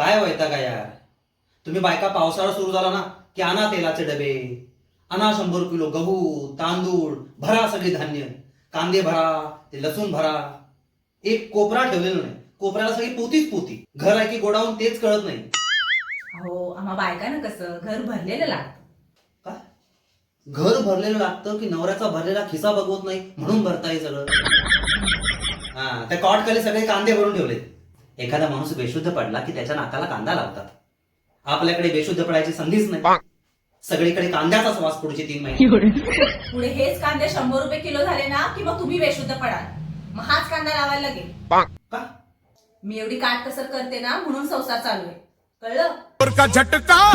काय वैता का यार? तुम्ही बायका पावसाळा सुरू झाला ना की आणा तेलाचे डबे आणा शंभर किलो गहू तांदूळ भरा सगळी धान्य कांदे भरा ते लसूण भरा. एक कोपरा ठेवलेला नाही. कोपऱ्याला सगळी पोतीच पोती. घर आहे की गोडाऊन तेच कळत नाही. अहो आम्हा बायकांना कसं घर भरलेलं लागतं. काय घर भरलेलं लागतं की नवऱ्याचा भरलेला खिसा बघवत नाही म्हणून भरताय सगळं? हा त्या कॉटखाली सगळे कांदे भरून ठेवले एखादा माणूस बेशुद्ध पडला की त्याच्या नाकाला कांदा लावतात. आपल्याकडे बेशुद्ध पडायची संधीच नाही. सगळीकडे कांद्याचा वास पुढचे तीन महिने. पुढे हेच कांदे शंभर रुपये किलो झाले ना की मग तुम्ही बेशुद्ध पडाल. मग हाच कांदा लावायला लागेल. का? मी एवढी काट कसर करते ना म्हणून संसार चालू आहे. कळलं? झटका?